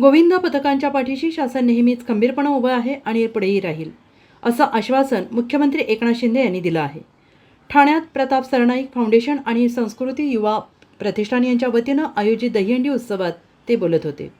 गोविंद पथकांच्या पाठीशी शासन नेहमीच खंबीरपणे उभं आहे आणि पुढेही राहील असं आश्वासन मुख्यमंत्री एकनाथ शिंदे यांनी दिलं आहे. ठाण्यात प्रताप सरनाईक फाउंडेशन आणि संस्कृती युवा प्रतिष्ठान यांच्या वतीनं आयोजित दहीहंडी उत्सवात ते बोलत होते.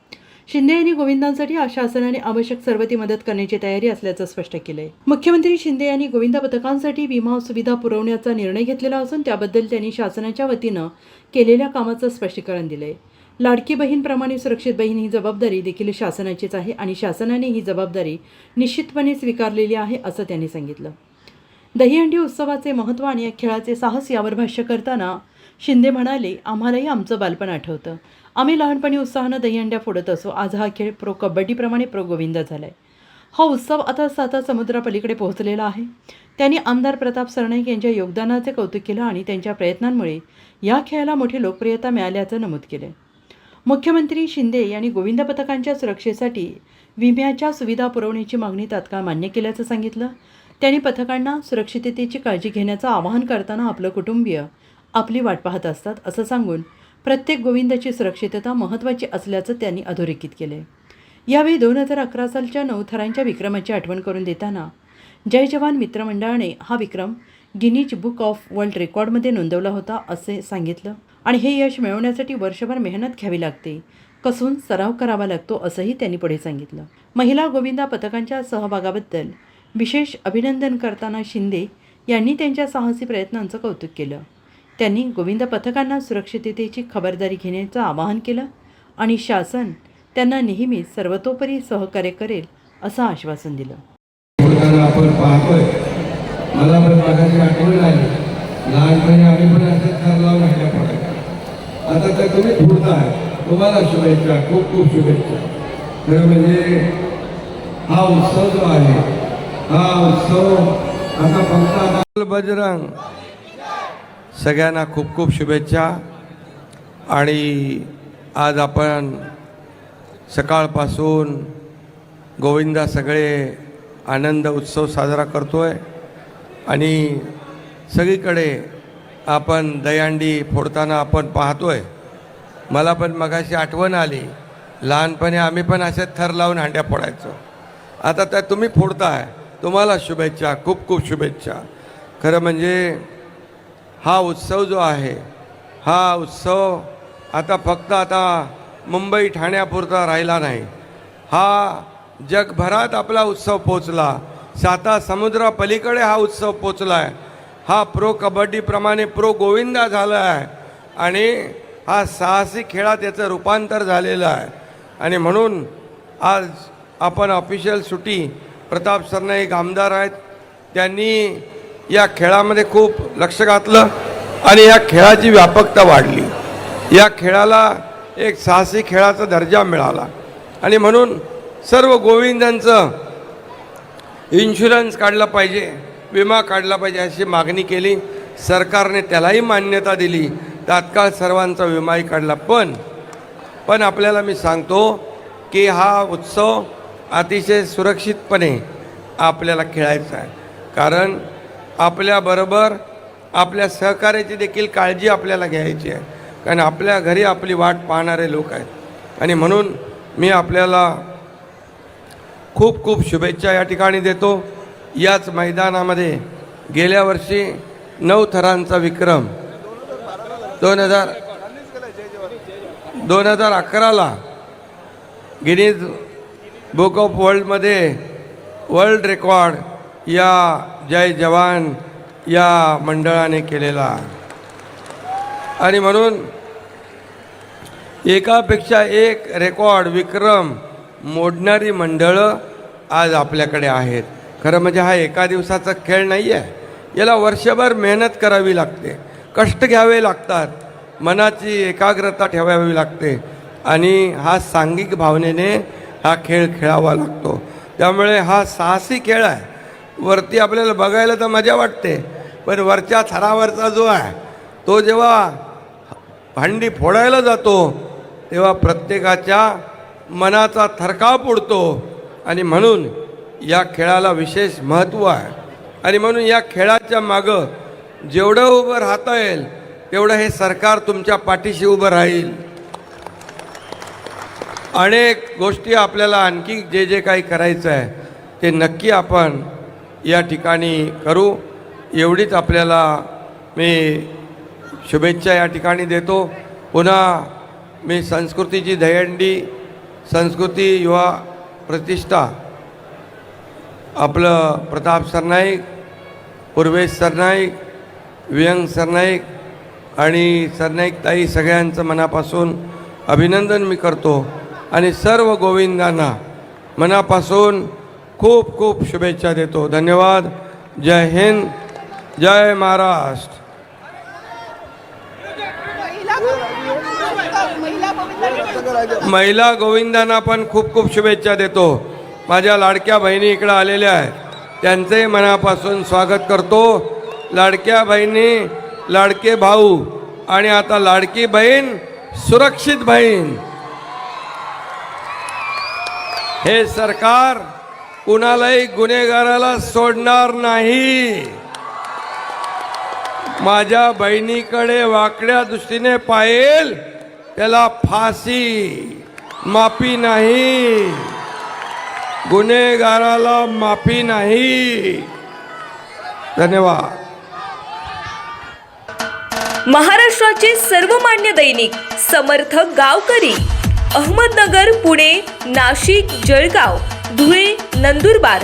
शिंदे यांनी गोविंदांसाठी शासनाने आवश्यक सर्व ती मदत करण्याची तयारी असल्याचं स्पष्ट केलंय. मुख्यमंत्री शिंदे यांनी गोविंद पथकांसाठी विमा सुविधा पुरवण्याचा निर्णय घेतलेला असून त्याबद्दल त्यांनी शासनाच्या वतीनं केलेल्या कामाचं स्पष्टीकरण दिलंय. लाडकी बहीणप्रमाणे सुरक्षित बहीण ही जबाबदारी देखील शासनाचीच आहे आणि शासनाने ही जबाबदारी निश्चितपणे स्वीकारलेली आहे असं त्यांनी सांगितलं. दहीहंडी उत्सवाचे महत्त्व आणि या खेळाचे साहस यावर भाष्य करताना शिंदे म्हणाले आम्हालाही आमचं बालपण आठवतं. आम्ही लहानपणी उत्साहानं दहीहंड्या फोडत असो. आज हा खेळ प्रो कबड्डीप्रमाणे प्रो गोविंद झाला आहे हा उत्सव आता साता समुद्रापलीकडे पोहोचलेला आहे. त्यांनी आमदार प्रताप सरनाईक यांच्या योगदानाचे कौतुक केलं आणि त्यांच्या प्रयत्नांमुळे या खेळाला मोठी लोकप्रियता मिळाल्याचं नमूद केलं मुख्यमंत्री शिंदे यांनी गोविंद पथकांच्या सुरक्षेसाठी विम्याच्या सुविधा पुरवण्याची मागणी तात्काळ मान्य केल्याचं सांगितलं. त्यांनी पथकांना सुरक्षिततेची काळजी घेण्याचं आवाहन करताना आपलं कुटुंबीय आपली वाट पाहत असतात असं सांगून प्रत्येक गोविंदाची सुरक्षितता महत्त्वाची असल्याचं त्यांनी अधोरेखित केले. यावेळी दोन हजार अकरा सालच्या नऊ थरांच्या विक्रमाची आठवण करून देताना जय जवान मित्रमंडळाने हा विक्रम गिनीज बुक ऑफ वर्ल्ड रेकॉर्डमध्ये नोंदवला होता असे सांगितलं. आणि हे यश मिळवण्यासाठी वर्षभर मेहनत घ्यावी लागते. कसून सराव करावा लागतो असंही त्यांनी पुढे सांगितलं. महिला गोविंदा पथकांच्या सहभागाबद्दल विशेष अभिनंदन करताना शिंदे यांनी त्यांच्या साहसी प्रयत्नांचं कौतुक केलं. त्यांनी गोविंदा पथकांना सुरक्षिततेची खबरदारी घेण्याचं आवाहन केलं आणि शासन त्यांना नेहमीच सर्वतोपरी सहकार्य करेल असं आश्वासन दिलं. आपण पाहतोय. मला पण मागाची आठवण आली लहानपणी आम्ही पण असं ठरला राहिल्या पडायचं आता तर तुम्ही फुटताय तुम्हाला शुभेच्छा खूप खूप शुभेच्छा. खरं म्हणजे हा उत्सव जो आहे हा उत्सव आता फक्त बजरंग. सगळ्यांना खूप खूप शुभेच्छा. आणि आज आपण सकाळपासून गोविंदा सगळे आनंद उत्सव साजरा करतो आहे आणि सगळीकडे आपण दयांडी फोडताना आपण पाहतोय. मला पण मगाशी आठवण आली. लहानपणी आम्ही पण असे थर लावून हांड्या फोडायचो. आता त्या तुम्ही फोडताय. तुम्हाला शुभेच्छा खूप खूप शुभेच्छा. खरं म्हणजे हा उत्सव जो आहे हा उत्सव आता फक्त आता मुंबई ठाण्यापुरता राहिला नाही. हा जगभरात आपला उत्सव पोचला साता समुद्रापलीकडे हा उत्सव पोचला आहे हा प्रो कबड्डीप्रमाणे प्रो गोविंदा झाला आहे. आणि हा साहसी खेळात याचं रूपांतर झालेलं आहे. आणि म्हणून आज आपण ऑफिशियल सुटी प्रताप सरनाईक आमदार आहेत. त्यांनी या खेळामध्ये खूप लक्ष घातलं आणि या खेळाची व्यापकता वाढली. या खेळाला एक साहसी खेळाचा दर्जा मिळाला. आणि म्हणून सर्व गोविंदांचं इन्शुरन्स काढला पाहिजे विमा काढला पाहिजे अशी मागणी केली. सरकारने त्यालाही मान्यता दिली. तात्काळ सर्वांचा विमाही काढला. पण पण आपल्याला मी सांगतो की हा उत्सव अतिशय सुरक्षितपणे आपल्याला खेळायचा आहे. कारण आपल्याबरोबर आपल्या सहकार्याची देखील काळजी आपल्याला घ्यायची आहे. कारण आपल्या घरी आपली वाट पाहणारे लोक आहेत. आणि म्हणून मी आपल्याला खूप खूप शुभेच्छा या ठिकाणी देतो. याच मैदानामध्ये गेल्या वर्षी नऊ थरांचा विक्रम. दोन हजार दोन हजार अकराला गिनीज बुक ऑफ वर्ल्डमध्ये वर्ल्ड रेकॉर्ड या जय जवान या मंडळाने केलेला. आणि म्हणून एकापेक्षा एक रेकॉर्ड विक्रम मोडणारी मंडळं आज आपल्याकडे आहेत. खरं म्हणजे हा एका दिवसाचा खेळ नाही आहे याला वर्षभर मेहनत करावी लागते. कष्ट घ्यावे लागतात. मनाची एकाग्रता ठेवावी लागते. आणि हा सांघिक भावनेने हा खेळ खेळावा लागतो. त्यामुळे हा साहसी खेळ आहे. वरती आपल्याला बघायला तर मजा वाटते. पण वरच्या थरावरचा जो आहे तो जेव्हा भांडी फोडायला जातो तेव्हा प्रत्येकाच्या मनाचा थरकाव पुडतो आणि म्हणून या खेळाला विशेष महत्त्व आहे. आणि म्हणून या खेळाच्या मागं जेवढं उभं राहता येईल तेवढं हे सरकार तुमच्या पाठीशी उभं राहील. अनेक गोष्टी आपल्याला आणखी जे जे काही करायचं आहे ते नक्की आपण या ठिकाणी करू. एवढीच आपल्याला मी शुभेच्छा या ठिकाणी देतो. पुन्हा मी संस्कृतीची दहीहंडी संस्कृती युवा प्रतिष्ठा. आपलं प्रताप सरनाईक पूर्वेश सरनाईक वियंग सरनाईक आणि सरनाईक ताई सगळ्यांचं मनापासून अभिनंदन मी करतो आणि सर्व गोविंदांना मनापासून खूप खूप शुभेच्छा देतो. धन्यवाद. जय हिंद. जय महाराष्ट्र. महिला गोविंदांना पण खूप खूप शुभेच्छा देतो. माझ्या लाडक्या बहिणी इकडं आलेल्या आहेत. त्यांचे मनापासून स्वागत करतो. लाडक्या बहिणी लाडके भाऊ आणि आता लाडकी बहीण सुरक्षित बहीण. हे सरकार कुणालाही गुन्हेगाराला सोडणार नाही. माझ्या बहिणीकडे वाकड्या दृष्टीने पाहिल त्याला फाशी माफी नाही. गुन्हेगाराला माफी नाही. धन्यवाद. महाराष्ट्राचे सर्वमान्य दैनिक समर्थ गावकरी अहमदनगर पुणे नाशिक जळगाव धुळे नंदुरबार